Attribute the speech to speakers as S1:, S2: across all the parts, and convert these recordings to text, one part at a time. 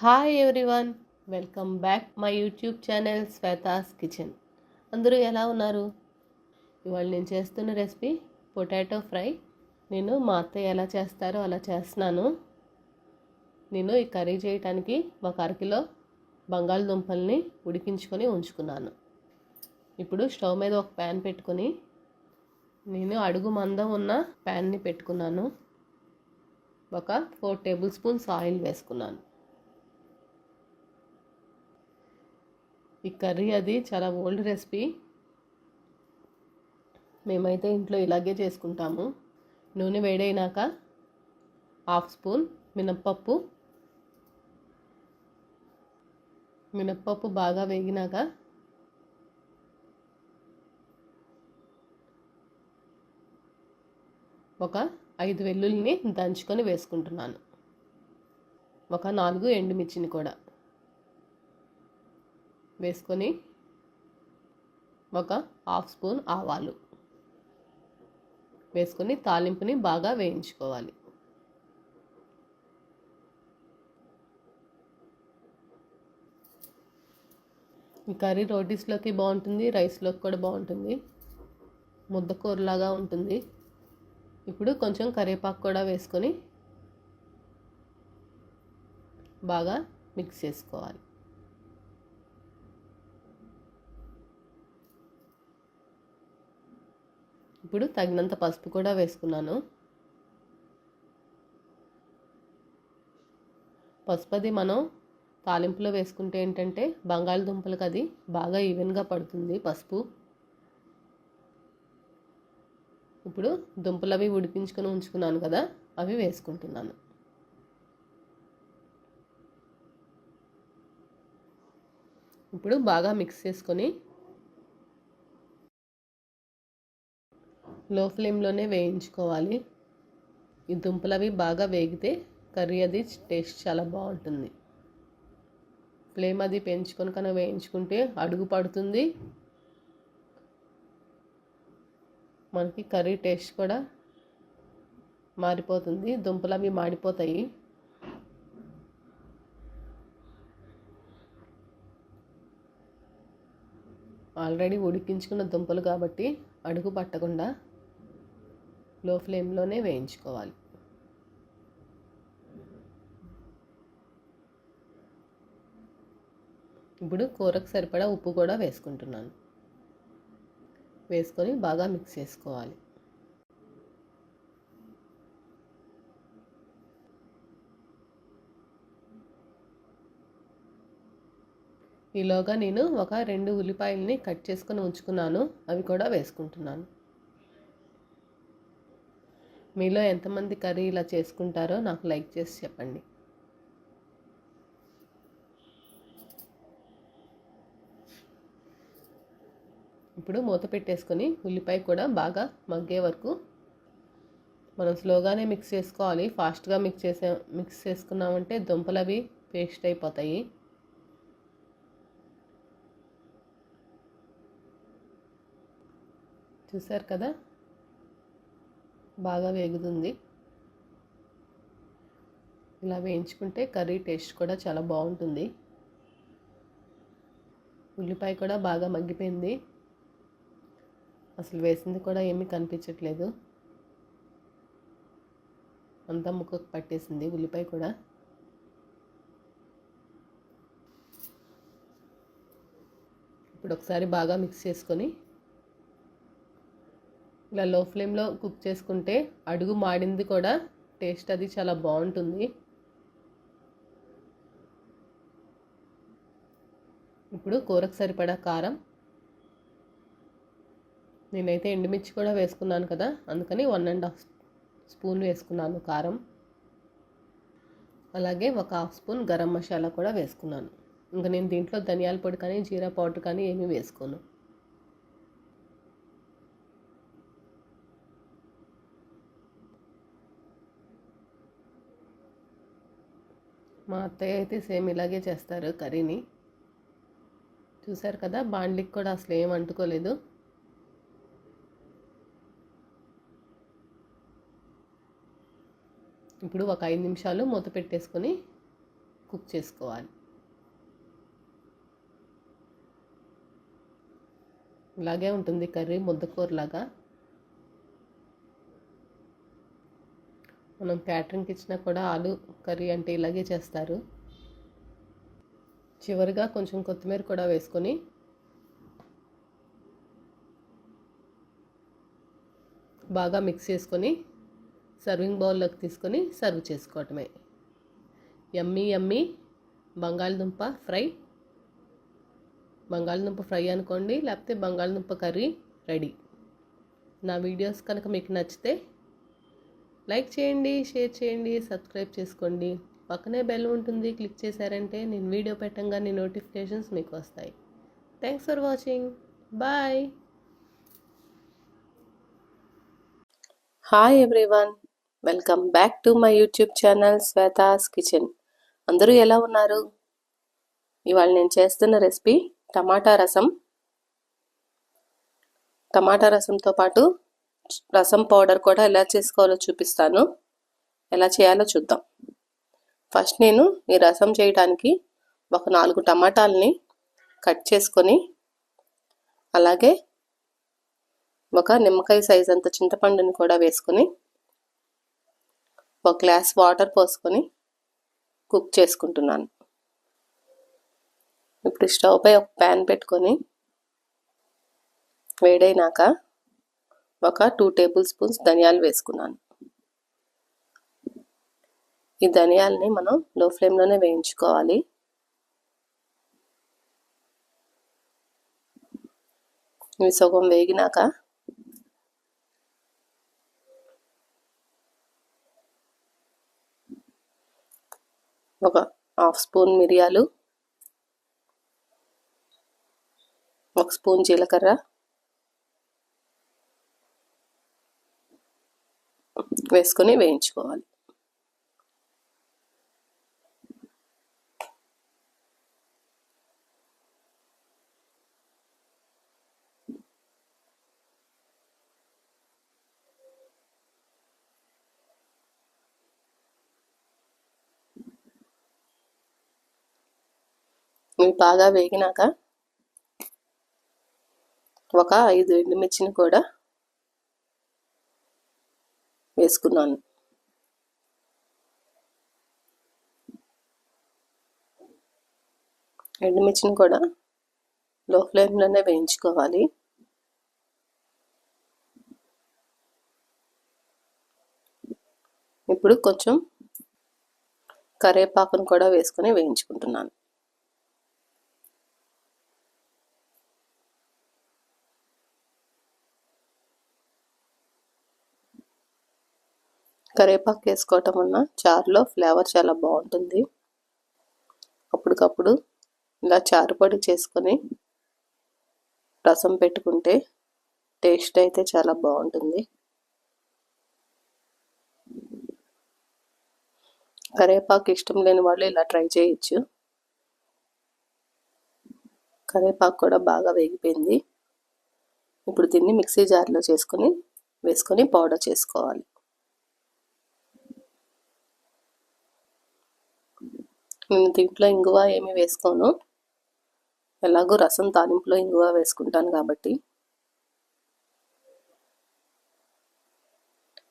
S1: Hi everyone welcome back my YouTube channel Shweta's kitchen అందరూ ఎలా ఉన్నారు? ఇవాళ నేను చేస్తున్న రెసిపీ పొటాటో ఫ్రై నేను మా అత్తయ్య ఎలా చేస్తారో అలా చేస్తున్నాను. నేను ఈ కర్రీ చేయటానికి ఒక అరకిలో బంగాళదుంపల్ని ఉడికించుకొని ఉంచుకున్నాను. ఇప్పుడు స్టవ్ మీద ఒక ప్యాన్ పెట్టుకొని నేను అడుగు మందం ఉన్న ప్యాన్ని పెట్టుకున్నాను. ఒక ఫోర్ టేబుల్ స్పూన్స్ ఆయిల్ వేసుకున్నాను. ఈ కర్రీ అది చాలా ఓల్డ్ రెసిపీ. మేమైతే ఇంట్లో ఇలాగే చేసుకుంటాము. నూనె వేడైనాక హాఫ్ స్పూన్ మినప్పప్పు. మినప్పప్పు బాగా వేగినాక ఒక ఐదు వెల్లుల్ని దంచుకొని వేసుకుంటున్నాను. ఒక నాలుగు ఎండుమిర్చిని కూడా. వేసుకొని ఒక హాఫ్ స్పూన్ ఆవాలు వేసుకొని తాలింపుని బాగా వేయించుకోవాలి. ఈ కర్రీ రోటీస్లోకి బాగుంటుంది రైస్లోకి కూడా బాగుంటుంది. ముద్దకూరలాగా ఉంటుంది. ఇప్పుడు కొంచెం కరివేపాకు కూడా వేసుకొని బాగా మిక్స్ చేసుకోవాలి. ఇప్పుడు తగినంత పసుపు కూడా వేసుకున్నాను. పసుపు అది మనం తాలింపులో వేసుకుంటే ఏంటంటే బంగాళదుంపలకు అది బాగా ఈవెన్గా పడుతుంది పసుపు. ఇప్పుడు దుంపలు అవి ఉడిపించుకొని ఉంచుకున్నాను కదా అవి వేసుకుంటున్నాను. ఇప్పుడు బాగా మిక్స్ చేసుకొని లో ఫ్లేమ్లోనే వేయించుకోవాలి. ఈ దుంపలు అవి బాగా వేగితే కర్రీ అది టేస్ట్ చాలా బాగుంటుంది. ఫ్లేమ్ అది పెంచుకొని కనుక వేయించుకుంటే అడుగు పడుతుంది. మనకి కర్రీ టేస్ట్ కూడా మారిపోతుంది. దుంపలు అవి మాడిపోతాయి. ఆల్రెడీ ఉడికించుకున్న దుంపలు కాబట్టి అడుగు పట్టకుండా లో ఫ్లేమ్లోనే వేయించుకోవాలి. ఇప్పుడు కూరకు సరిపడా ఉప్పు కూడా వేసుకుంటున్నాను. వేసుకొని బాగా మిక్స్ చేసుకోవాలి. ఈలోగా నేను ఒక రెండు ఉల్లిపాయలని కట్ చేసుకొని ఉంచుకున్నాను. అవి కూడా వేసుకుంటున్నాను. మీలో ఎంతమంది కర్రీ ఇలా చేసుకుంటారో నాకు లైక్ చేసి చెప్పండి. ఇప్పుడు మూత పెట్టేసుకొని ఉల్లిపాయ కూడా బాగా మగ్గే వరకు మనం స్లోగానే మిక్స్ చేసుకోవాలి. ఫాస్ట్గా మిక్స్ చేసే మిక్స్ చేసుకున్నామంటే దుంపలు అవి పేస్ట్ అయిపోతాయి. చూసారు కదా? బాగా వేగుతుంది. ఇలా వేయించుకుంటే కర్రీ టేస్ట్ కూడా చాలా బాగుంటుంది. ఉల్లిపాయ కూడా బాగా మగ్గిపోయింది. అసలు వేసింది కూడా ఏమీ కనిపించట్లేదు. అంతా ముక్కకు పట్టేసింది ఉల్లిపాయ కూడా. ఇప్పుడు ఒకసారి బాగా మిక్స్ చేసుకొని ఇలా లో ఫ్లేమ్లో కుక్ చేసుకుంటే అడుగు మాడింది కూడా టేస్ట్ అది చాలా బాగుంటుంది. ఇప్పుడు కూరకు సరిపడా కారం. నేనైతే ఎండుమిర్చి కూడా వేసుకున్నాను కదా అందుకని వన్ అండ్ హాఫ్ స్పూన్ వేసుకున్నాను కారం. అలాగే ఒక హాఫ్ స్పూన్ గరం మసాలా కూడా వేసుకున్నాను. ఇంకా నేను దీంట్లో ధనియాల పొడి కానీ జీరా పౌడర్ కానీ ఏమీ వేసుకోను. మా అత్తయ్య అయితే సేమ్ ఇలాగే చేస్తారు కర్రీని. చూసారు కదా బాండ్లికి కూడా అసలు ఏం అంటుకోలేదు. ఇప్పుడు ఒక ఐదు నిమిషాలు మూత పెట్టేసుకొని కుక్ చేసుకోవాలి. ఇలాగే ఉంటుంది కర్రీ ముద్దకూరలాగా. మనం క్యాటరింగ్కి ఇచ్చినా కూడా ఆలు కర్రీ అంటే ఇలాగే చేస్తారు. చివరిగా కొంచెం కొత్తిమీర కూడా వేసుకొని బాగా మిక్స్ చేసుకొని సర్వింగ్ బౌల్లోకి తీసుకొని సర్వ్ చేసుకోవటమే. ఎమ్మీ ఎమ్మీ బంగాళదుంప ఫ్రై. బంగాళదుంప ఫ్రై అనుకోండి లేకపోతే బంగాళదుంప కర్రీ రెడీ. నా వీడియోస్ కనుక మీకు నచ్చితే లైక్ చేయండి షేర్ చేయండి సబ్స్క్రైబ్ చేసుకోండి. పక్కనే బెల్ ఉంటుంది క్లిక్ చేశారంటే నేను వీడియో పెట్టంగానే నోటిఫికేషన్స్ మీకు వస్తాయి. Thanks for watching bye hi everyone welcome back to my YouTube channel Shweta's kitchen అందరూ ఎలా ఉన్నారు? ఇవాళ నేను చేస్తున్న రెసిపీ టమాటా రసం. టమాటా రసంతో పాటు రసం పౌడర్ కూడా ఎలా చేసుకోవాలో చూపిస్తాను. ఎలా చేయాలో చూద్దాం. ఫస్ట్ నేను ఈ రసం చేయడానికి ఒక నాలుగు టమాటాలని కట్ చేసుకొని అలాగే ఒక నిమ్మకాయ సైజ్ అంత చింతపండుని కూడా వేసుకొని ఒక గ్లాస్ వాటర్ పోసుకొని కుక్ చేసుకుంటున్నాను. ఇప్పుడు స్టవ్ పై ఒక ప్యాన్ పెట్టుకొని వేడైనాక ఒక టూ టేబుల్ స్పూన్స్ ధనియాలు వేసుకున్నాను. ఈ ధనియాలని మనం లో ఫ్లేమ్లోనే వేయించుకోవాలి. ఇవి సగం వేగినాక ఒక హాఫ్ స్పూన్ మిరియాలు ఒక స్పూన్ జీలకర్ర వేసుకొని వేయించుకోవాలి. ఇవి బాగా వేగినాక ఒక ఐదు ఎండుమిర్చిని కూడా వేసుకున్నాను. ఎండుమిర్చిని కూడా లో ఫ్లేమ్లోనే వేయించుకోవాలి. ఇప్పుడు కొంచెం కరేపాకును కూడా వేసుకొని వేయించుకుంటున్నాను. కరివేపాకు వేసుకోవటం వల్ల చారులో ఫ్లేవర్ చాలా బాగుంటుంది. అప్పటికప్పుడు ఇలా చారు పొడి చేసుకొని రసం పెట్టుకుంటే టేస్ట్ అయితే చాలా బాగుంటుంది. కరివేపాకు ఇష్టం లేని వాళ్ళు ఇలా ట్రై చేయొచ్చు. కరివేపాకు కూడా బాగా వేగిపోయింది. ఇప్పుడు దీన్ని మిక్సీ జార్లో చేసుకొని వేసుకొని పౌడర్ చేసుకోవాలి. నేను దీంట్లో ఇంగువ ఏమి వేసుకోను. ఎలాగో రసం తాలింపులో ఇంగువ వేసుకుంటాను కాబట్టి.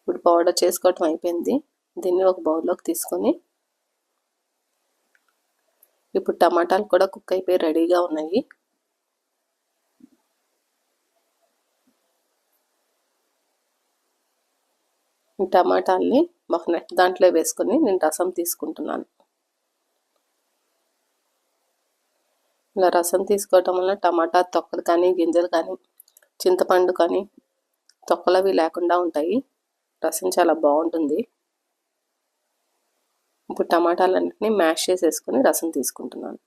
S1: ఇప్పుడు పౌడర్ చేసుకోవటం అయిపోయింది. దీన్ని ఒక బౌల్లోకి తీసుకొని ఇప్పుడు టమాటాలు కూడా కుక్ అయిపోయి రెడీగా ఉన్నాయి. టమాటాలని ఒక నెట్ దాంట్లో వేసుకొని నేను రసం తీసుకుంటున్నాను. ఇలా రసం తీసుకోవటం వల్ల టమాటా తొక్కలు కానీ గింజలు కానీ చింతపండు కానీ తొక్కలు అవి లేకుండా ఉంటాయి. రసం చాలా బాగుంటుంది. ఇప్పుడు టమాటాలన్నింటినీ మ్యాష్ చేసేసుకొని రసం తీసుకుంటున్నాను.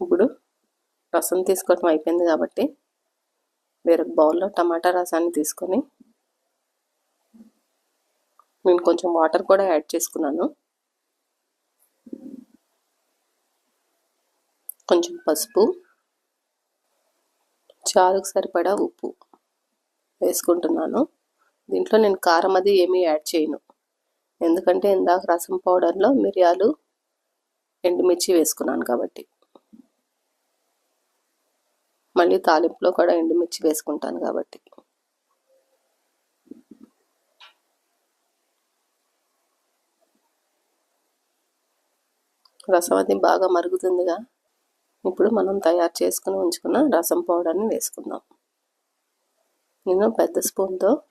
S1: ఇప్పుడు రసం తీసుకోవటం అయిపోయింది కాబట్టి వేరే బౌల్లో టమాటా రసాన్ని తీసుకొని నేను కొంచెం వాటర్ కూడా యాడ్ చేసుకున్నాను. కొంచెం పసుపు. చారుకు సరిపడా ఉప్పు వేసుకుంటున్నాను. దీంట్లో నేను కారం అది ఏమీ యాడ్ చేయను. ఎందుకంటే ఇందాక రసం పౌడర్లో మిరియాలు ఎండుమిర్చి వేసుకున్నాను కాబట్టి. మళ్ళీ తాలింపులో కూడా ఎండుమిర్చి వేసుకుంటాను కాబట్టి. రసం అది బాగా మరుగుతుందిగా. ఇప్పుడు మనం తయారు చేసుకుని ఉంచుకున్న రసం పౌడర్ని వేసుకుందాం. నేను పెద్ద స్పూన్తో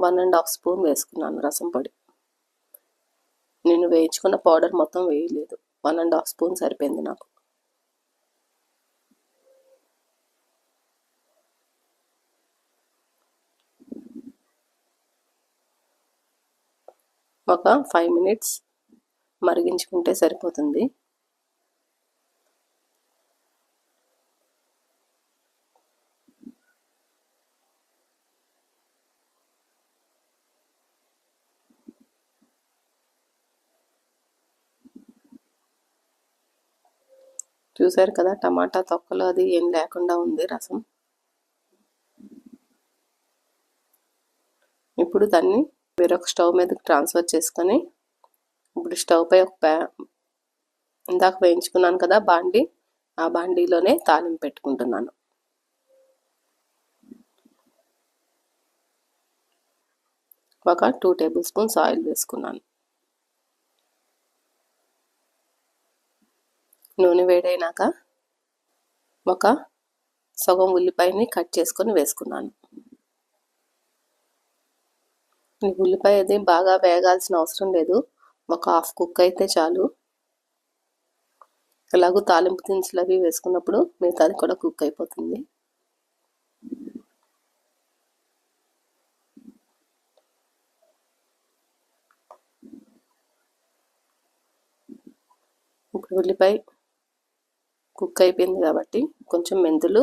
S1: వన్ అండ్ హాఫ్ స్పూన్ వేసుకున్నాను రసం పొడి. నేను వేయించుకున్న పౌడర్ మొత్తం వేయలేదు. వన్ అండ్ హాఫ్ స్పూన్ సరిపోయింది నాకు. ఒక ఫైవ్ మినిట్స్ మరిగించుకుంటే సరిపోతుంది. చూసారు కదా టమాటా తొక్కలు అది ఏం లేకుండా ఉంది రసం. ఇప్పుడు దాన్ని వేరొక స్టవ్ మీదకి ట్రాన్స్ఫర్ చేసుకొని ఇప్పుడు స్టవ్ పై ఒక ప్యా ఇందాక వేయించుకున్నాను కదా బాండి ఆ బాండీలోనే తాలింపు పెట్టుకుంటున్నాను. ఒక టూ టేబుల్ స్పూన్స్ ఆయిల్ వేసుకున్నాను. నూనె వేడైనాక ఒక సగం ఉల్లిపాయని కట్ చేసుకొని వేసుకున్నాను. ఉల్లిపాయ అది బాగా వేగాల్సిన అవసరం లేదు. ఒక హాఫ్ కుక్ అయితే చాలు. ఎలాగో తాలింపు దినుసులు అవి వేసుకున్నప్పుడు మిగతాది కూడా కుక్ అయిపోతుంది. ఇప్పుడు ఉల్లిపాయ కుక్ అయిపోయింది కాబట్టి కొంచెం మెంతులు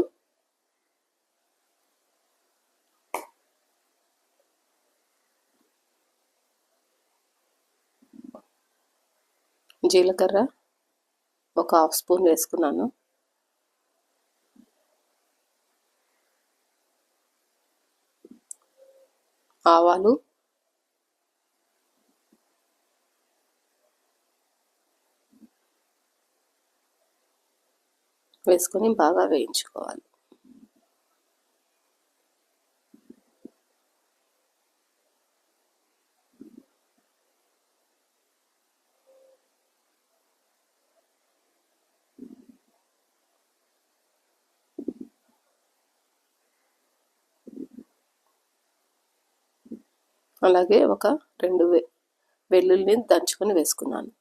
S1: జీలకర్ర ఒక హాఫ్ స్పూన్ వేసుకున్నాను. ఆవాలు వేసుకొని బాగా వేయించుకోవాలి. అలాగే ఒక రెండు వె వెల్లుల్లిని దంచుకొని వేసుకున్నాను.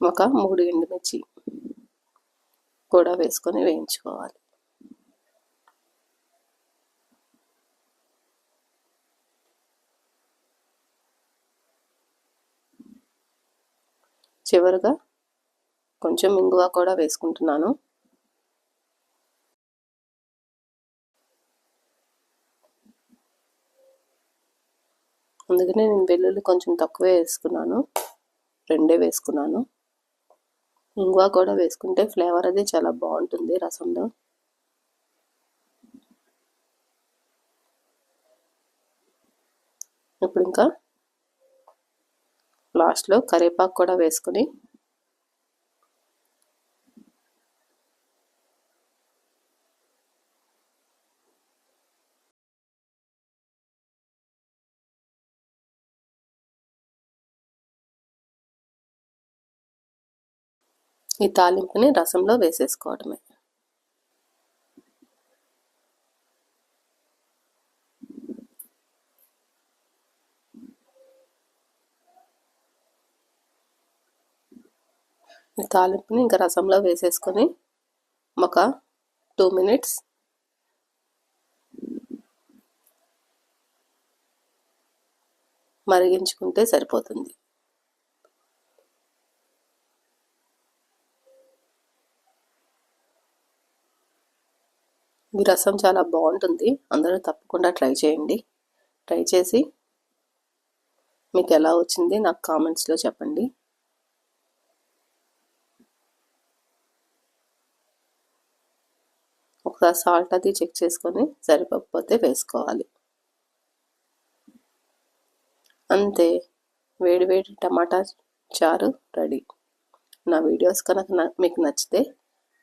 S1: ఒక మూడు ఎండుమిర్చి కూడా వేసుకొని వేయించుకోవాలి. చివరిగా కొంచెం ఇంగువ కూడా వేసుకుంటున్నాను. అందుకనే నేను వెల్లుల్లి కొంచెం తక్కువే వేసుకున్నాను. రెండే వేసుకున్నాను. ఇంగువ కూడా వేసుకుంటే ఫ్లేవర్ అది చాలా బాగుంటుంది రసంలో. ఇప్పుడు ఇంకా లాస్ట్లో కరివేపాకు కూడా వేసుకొని ఈ తాలింపుని రసంలో వేసేసుకోవడమే. ఈ తాలింపుని ఇంకా రసంలో వేసేసుకొని ఒక టూ మినిట్స్ మరిగించుకుంటే సరిపోతుంది. ఈ రసం చాలా బాగుంటుంది. అందరూ తప్పకుండా ట్రై చేయండి. ట్రై చేసి మీకు ఎలా వచ్చింది నాకు కామెంట్స్లో చెప్పండి. ఒకసారి సాల్ట్ అది చెక్ చేసుకొని సరిపోకపోతే వేసుకోవాలి. అంతే. వేడి వేడి టమాటా చారు రెడీ. నా వీడియోస్ కనుక మీకు నచ్చితే